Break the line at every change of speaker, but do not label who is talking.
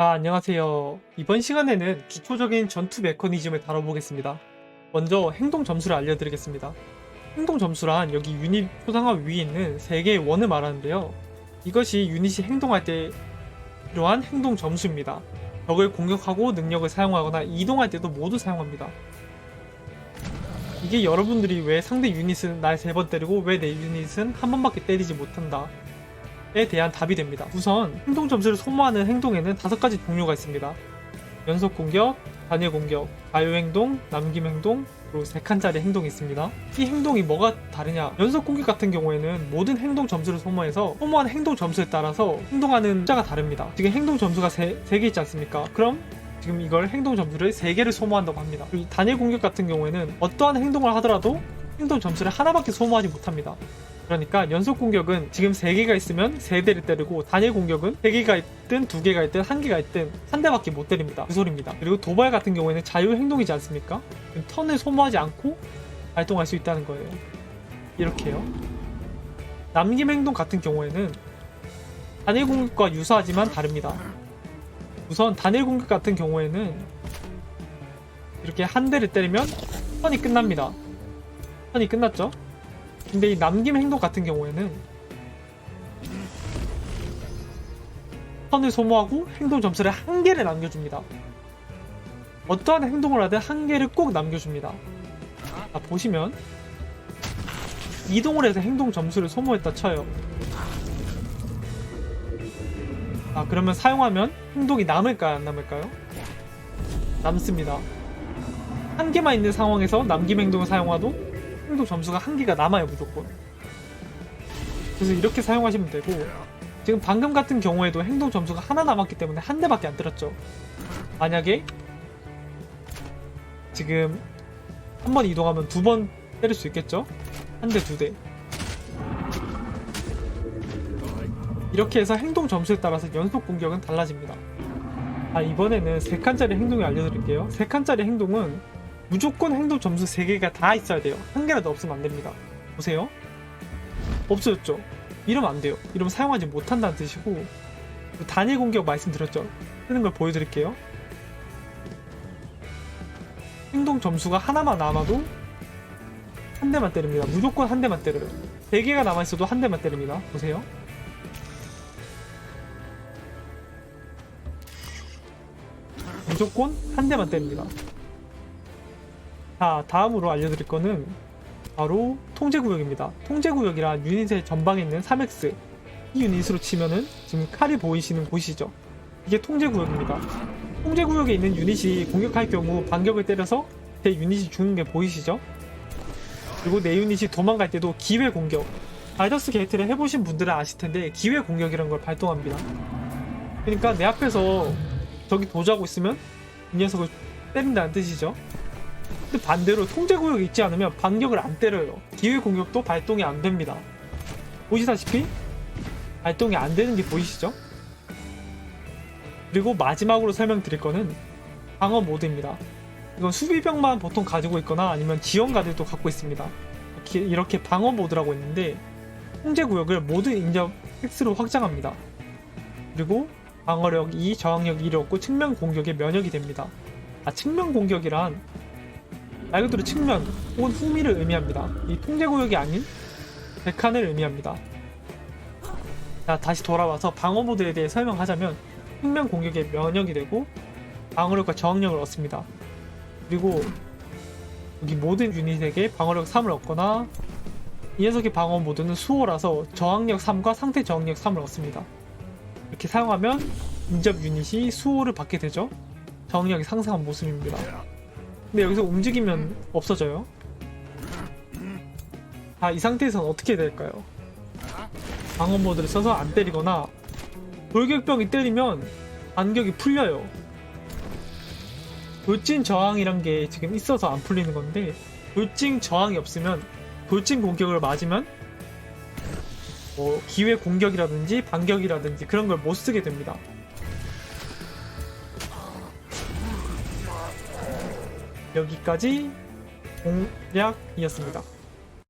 아, 안녕하세요. 이번 시간에는 기초적인 전투 메커니즘을 다뤄보겠습니다. 먼저 행동 점수를 알려드리겠습니다. 행동 점수란 여기 유닛 초상화 위에 있는 3개의 원을 말하는데요. 이것이 유닛이 행동할 때 필요한 행동 점수입니다. 적을 공격하고 능력을 사용하거나 이동할 때도 모두 사용합니다. 이게 여러분들이 왜 상대 유닛은 날 3번 때리고 왜 내 유닛은 한 번밖에 때리지 못한다 에 대한 답이 됩니다. 우선 행동 점수를 소모하는 행동에는 다섯 가지 종류가 있습니다. 연속 공격, 단일 공격, 자유 행동, 남김 행동, 그리고 세 칸짜리 행동이 있습니다. 이 행동이 뭐가 다르냐? 연속 공격 같은 경우에는 모든 행동 점수를 소모해서 소모한 행동 점수에 따라서 행동하는 숫자가 다릅니다. 지금 행동 점수가 세, 세개 있지 않습니까? 그럼 지금 이걸 행동 점수를 세 개를 소모한다고 합니다. 단일 공격 같은 경우에는 어떠한 행동을 하더라도 행동 점수를 하나밖에 소모하지 못합니다. 그러니까 연속 공격은 지금 3개가 있으면 3대를 때리고 단일 공격은 3개가 있든 2개가 있든 1개가 있든 한 대밖에 못 때립니다. 그 소리입니다. 그리고 도발 같은 경우에는 자유 행동이지 않습니까? 턴을 소모하지 않고 발동할 수 있다는 거예요. 이렇게요. 남김 행동 같은 경우에는 단일 공격과 유사하지만 다릅니다. 우선 단일 공격 같은 경우에는 이렇게 한 대를 때리면 턴이 끝납니다. 턴이 끝났죠? 근데 이 남김 행동 같은 경우에는 턴을 소모하고 행동 점수를 한 개를 남겨줍니다. 어떠한 행동을 하든 한 개를 꼭 남겨줍니다. 자, 보시면 이동을 해서 행동 점수를 소모했다 쳐요. 아 그러면 사용하면 행동이 남을까요 안 남을까요? 남습니다. 한 개만 있는 상황에서 남김 행동을 사용하도 행동 점수가 한 개가 남아요 무조건. 그래서 이렇게 사용하시면 되고 지금 방금 같은 경우에도 행동 점수가 하나 남았기 때문에 한 대밖에 안 때렸죠. 만약에 지금 한 번 이동하면 두 번 때릴 수 있겠죠? 한 대 두대. 이렇게 해서 행동 점수에 따라서 연속 공격은 달라집니다. 아 이번에는 세 칸짜리 행동을 알려드릴게요. 세 칸짜리 행동은 무조건 행동 점수 3개가 다 있어야 돼요. 한 개라도 없으면 안 됩니다. 보세요. 없어졌죠? 이러면 안 돼요. 이러면 사용하지 못한다는 뜻이고 단일 공격 말씀드렸죠? 쓰는 걸 보여드릴게요. 행동 점수가 하나만 남아도 한 대만 때립니다. 무조건 한 대만 때려요. 4개가 남아있어도 한 대만 때립니다. 보세요. 무조건 한 대만 때립니다. 자, 다음으로 알려드릴 거는 바로 통제구역입니다. 통제구역이란 유닛의 전방에 있는 3X 이 유닛으로 치면은 지금 칼이 보이시는 곳이죠. 이게 통제구역입니다. 통제구역에 있는 유닛이 공격할 경우 반격을 때려서 제 유닛이 죽는 게 보이시죠? 그리고 내 유닛이 도망갈 때도 기회 공격. 바이더스 게이트를 해보신 분들은 아실 텐데 기회 공격이라는 걸 발동합니다. 그러니까 내 앞에서 적이 도주하고 있으면 이 녀석을 때린다는 뜻이죠. 근데 반대로 통제구역이 있지 않으면 반격을 안 때려요. 기회 공격도 발동이 안 됩니다. 보시다시피 발동이 안 되는 게 보이시죠? 그리고 마지막으로 설명드릴 거는 방어 모드입니다. 이건 수비병만 보통 가지고 있거나 아니면 지원가들도 갖고 있습니다. 이렇게, 이렇게 방어 모드라고 있는데 통제 구역을 모든 인접 X로 확장합니다. 그리고 방어력 2, 저항력 2를 얻고 측면 공격에 면역이 됩니다. 아, 측면 공격이란 말 그대로 측면 혹은 후미를 의미합니다. 이 통제구역이 아닌 백한을 의미합니다. 자, 다시 돌아와서 방어 모드에 대해 설명하자면 측면 공격에 면역이 되고 방어력과 저항력을 얻습니다. 그리고 여기 모든 유닛에게 방어력 3을 얻거나 이 녀석의 방어 모드는 수호라서 저항력 3과 상태 저항력 3을 얻습니다. 이렇게 사용하면 인접 유닛이 수호를 받게 되죠. 저항력이 상승한 모습입니다. 근데 여기서 움직이면 없어져요. 아, 이 상태에서는 어떻게 될까요? 방어 모드를 써서 안 때리거나 돌격병이 때리면 반격이 풀려요. 돌진 저항이란 게 지금 있어서 안 풀리는 건데 돌진 저항이 없으면 돌진 공격을 맞으면 뭐 기회 공격이라든지 반격이라든지 그런 걸 못 쓰게 됩니다. 여기까지 공략이었습니다.